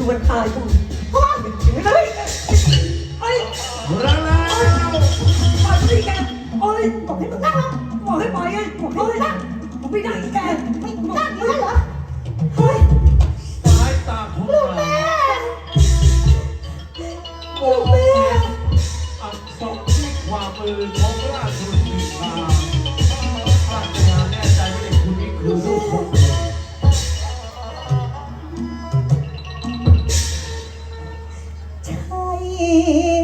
ดูวันตายกูโอ้ยถึงไม่ได้ไอ้รักแล้วปล่อยสิแกโอ้ยบอกให้มึงนั่งบอกให้ปล่อยไงบอกให้มึงนั่งมึงไม่ได้แกไม่นั่งอยู่แล้วเแ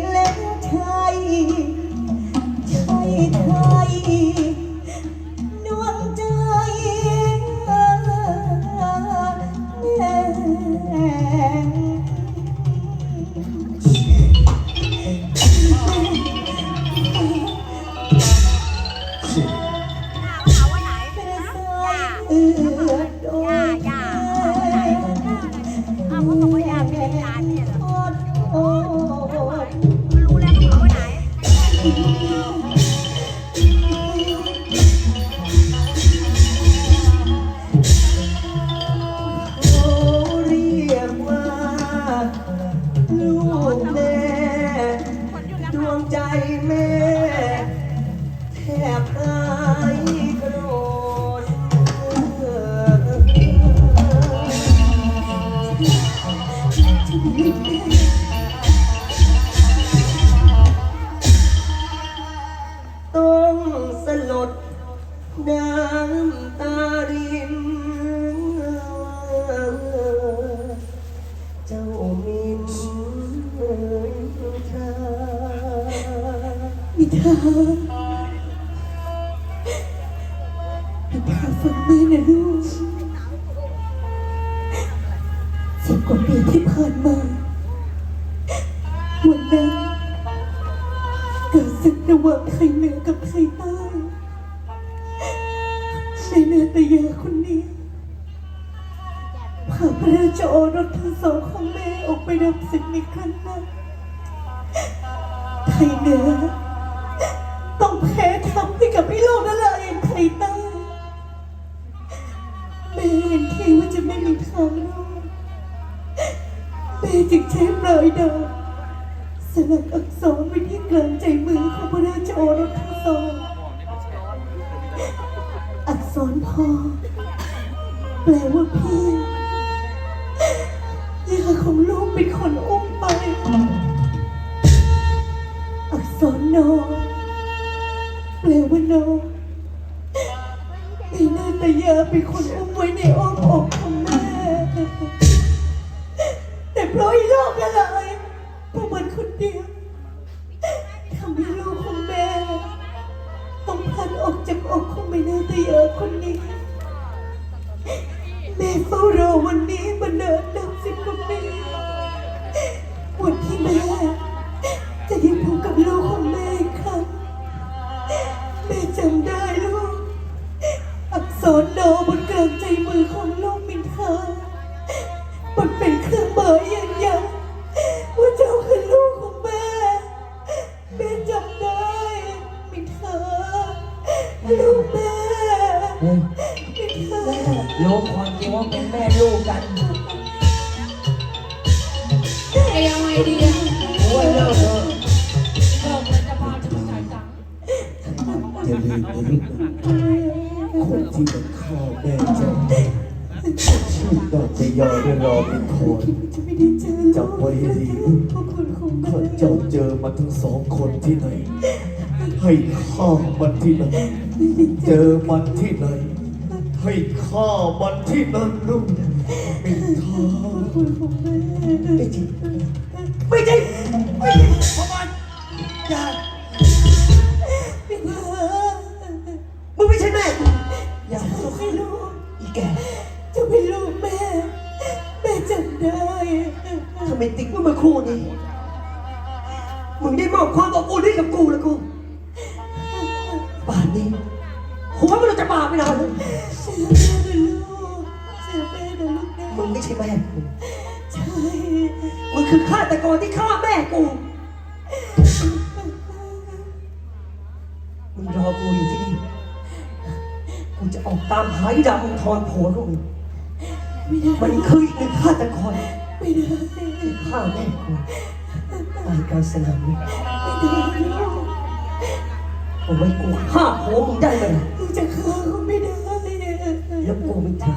บิดาบิดาฟังแม่นะลูกสิบกว่าปีที่ผ่านมา วันนั้นเกิดศึกระหว่างไทยเหนือกับไทยใต้ในเนื้อตยาคนนี้พาพระราชโอรสทั้งสองของแม่ออกไปรับศึกในครั้งนั้นไทยเหนือ แพ้ทัพให้กับพี่โลกนั่นเลยไทยใต้แม่เห็นทีว่าจะไม่มีทางรอดแม่จึงใช้ปลายดาบสลักอักษรไว้ที่กลางใจมือของพระราชโอรสทั้งสองอักษรพอ แปลว่าพี่ยาของลูกเป็นคน เป็นคนอุ้มไว้ในอ้อมอกของแม่ แต่เพราะอีโลกอะไรพราะมันคนเดียวทำให้ลูกของแม่ ต้องพลันออกจากอกของแม่นาตเยาคนนี้ แม่เฝ้ารอวันนี้มาเนินนับสิ ลูกแม่เฮ้ยมินทารู้ความจริงว่าเป็นแม่ลูกกันจะยังไงดีอะโอ้ยเลิกเถอะเลิกแล้วจะพาจะไปจ่ายตังค์อย่าลืมนะลูกนะคนที่มันฆ่าแม่เจ้าชื่อนาตยาได้รอเป็นคนจะไม่ได้เจอลูกจำไว้ให้ดีลูกพวกคุณของแม่ถ้าเจ้าเจอมันทั้งสองคนที่ไหน ให้ฆ่ามันที่นั่นเจอมันที่ไหนให้ฆ่ามันที่นั่นลูกมินทาคุณของแม่ไม่จริงไม่จริงไม่จริงพอมันอย่ามินทามึงไม่ใช่แม่อย่าพูดให้ลูกอีแกจะเป็นลูกแม่แม่จำได้ทำไมติ๊กว่าเมื่อครู่นี้มึงได้มอบความอบอุ่นให้กับกูแล้วกู ป่านนี้ผมว่ามันจะบาปไปนานแล้วเชื่อแม่นะลูกเชื่อแม่นะลูกนะมึงไม่ใช่แม่กูใช่มึงคือฆาตกรที่ฆ่าแม่กู มึงรอกูอยู่ที่นี่ กูจะออกตามหาไอ้ดำมึงทอนผัวลูกมึงไม่ได้มันคืออีกหนึ่งฆาตกรไม่ได้ฆ่าแม่กูตายกลางสนามนี้ไม่ได้ลูก เอาไว้กูฆ่าผัวมึงได้เลยลูกจะฆ่าเขาไม่ได้แล้วกูไม่ทา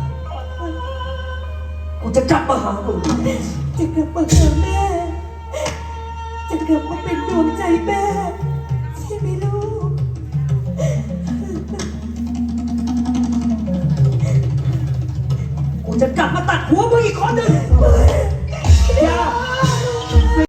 กูจะกลับมาหามึงจะกลับมาหาแม่ จะกลับมาเป็นดวงใจแม่